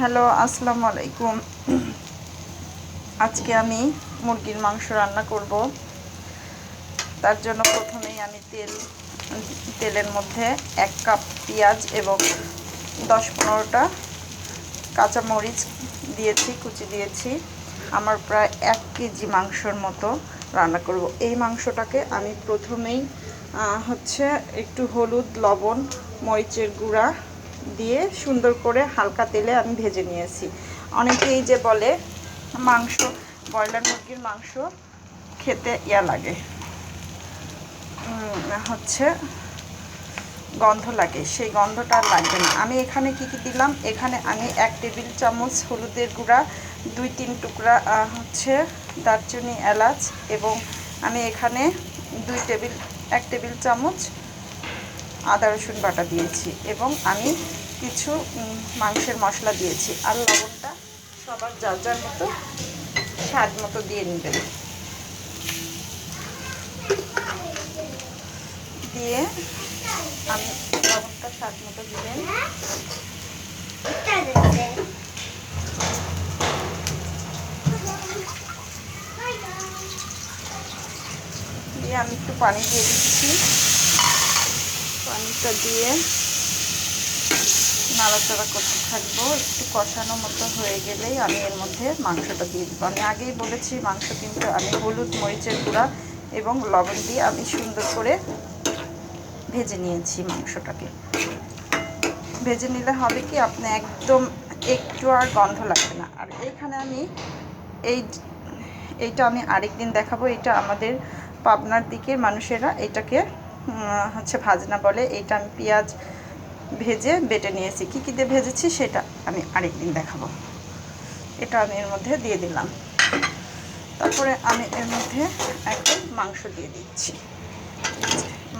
Hello, আসসালামু আলাইকুম। আজকে আমি মুরগির মাংস রান্না করব। তার জন্য প্রথমেই আমি তেল, তেলের মধ্যে এক কাপ পেঁয়াজ এবং দশ পনেরোটা কাঁচামরিচ দিয়েছি, কুচি দিয়েছি। আমার প্রায় এক কেজি মাংসর মতো রান্না করব। এই মাংসটাকে আমি প্রথমেই হচ্ছে একটু হলুদ, লবণ, মরিচের গুঁড়া দিয়ে সুন্দর করে হালকা তেলে আমি ভেজে নিয়েছি। অনেকেই যে বলে, মাংস, ব্রয়লার মুরগির মাংস খেতে ইয়া লাগে। হচ্ছে গন্ধ লাগে, সেই গন্ধটা আর লাগবে না। আমি এখানে কি কি দিলাম? এখানে আমি এক টেবিল চামচ হলুদের গুঁড়া, দুই তিন টুকরা হচ্ছে দারচিনি, এলাচ এবং আমি এখানে দুই টেবিল, এক টেবিল চামচ আদা, রসুন বাটা দিয়েছি এবং আমি কিছু মাংসের মশলা দিয়েছি। আর লবণটা সবার যার যার মতো স্বাদ মতো দিয়ে নেবেন। দিয়ে আমি লবণটা স্বাদ মতো দিবেন। দিয়ে আমি একটু পানি দিয়ে দিচ্ছি। পানিটা দিয়ে নাড়াচাড়া করতে থাকব। একটু কষানো মতো হয়ে গেলেই আমি এর মধ্যে মাংসটা দিয়ে দেবো। আমি আগেই বলেছি, মাংস কিন্তু আমি হলুদ মরিচের গুঁড়া এবং লবণ দিয়ে আমি সুন্দর করে ভেজে নিয়েছি মাংসটাকে। ভেজে নিলে হবে কি, আপনি একদম একটু আর গন্ধ লাগবে না। আর এইখানে আমি এই, এইটা আমি আরেকদিন দেখাবো। এটা আমাদের পাবনার দিকের মানুষেরা এটাকে হচ্ছে ভাজনা বলে এইটা আমি পেঁয়াজ ভেজে বেটে নিয়েছি। কী কী দিয়ে ভেজেছি সেটা আমি আরেকদিন দেখাবো। এটা আমি এর মধ্যে দিয়ে দিলাম। তারপরে আমি এর মধ্যে এখন মাংস দিয়ে দিচ্ছি।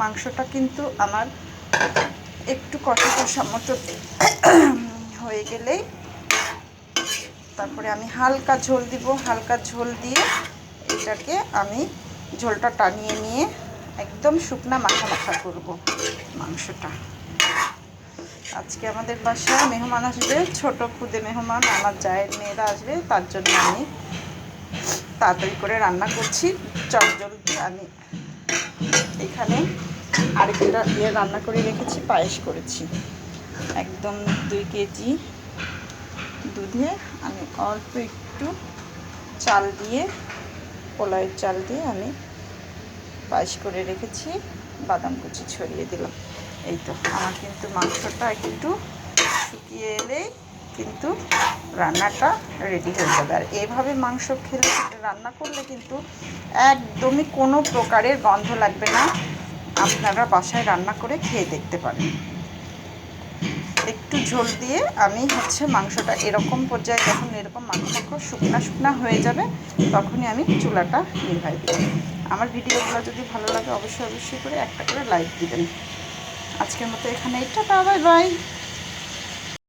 মাংসটা কিন্তু আমার একটু কষা কষা মতো হয়ে গেলেই তারপরে আমি হালকা ঝোল দিব। হালকা ঝোল দিয়ে এটাকে আমি ঝোলটা টানিয়ে নিয়ে একদম শুকনা মাখা মাখা করব মাংসটা। আজকে আমাদের বাসায় মেহমান আসবে, ছোট খুদে মেহমান, আমার জায়ের মেয়েরা আসবে, তার জন্য আমি তাড়াতাড়ি করে রান্না করছি। চটজলদি আমি এখানে আরেকটা দিয়ে রান্না করে রেখেছি, পায়েস করেছি। একদম দুই কেজি দুধে আমি অল্প একটু চাল দিয়ে পোলাওয়ের চাল দিয়ে আমি পায়েস করে রেখেছি, বাদাম কুচি ছড়িয়ে দিলাম। এই তো, আমার কিন্তু মাংসটা একটু শুকিয়ে এলেই কিন্তু রান্নাটা রেডি হয়ে যাবে। আর এইভাবে মাংস খেলে রান্না করলে কিন্তু একদমই কোনো প্রকারের গন্ধ লাগবে না। আপনারা বাসায় রান্না করে খেয়ে দেখতে পারেন। একটু ঝোল দিয়ে আমি হচ্ছে মাংসটা এরকম পর্যায়ে যখন এরকম মাংস শুকনা শুকনা হয়ে যাবে, তখনই আমি চুলাটা নিভাই দেব আমার ভিডিওগুলো যদি ভালো লাগে, অবশ্যই অবশ্যই করে একটা করে লাইক দিবেন। আজকের মতো এখানে এটা বাই বাই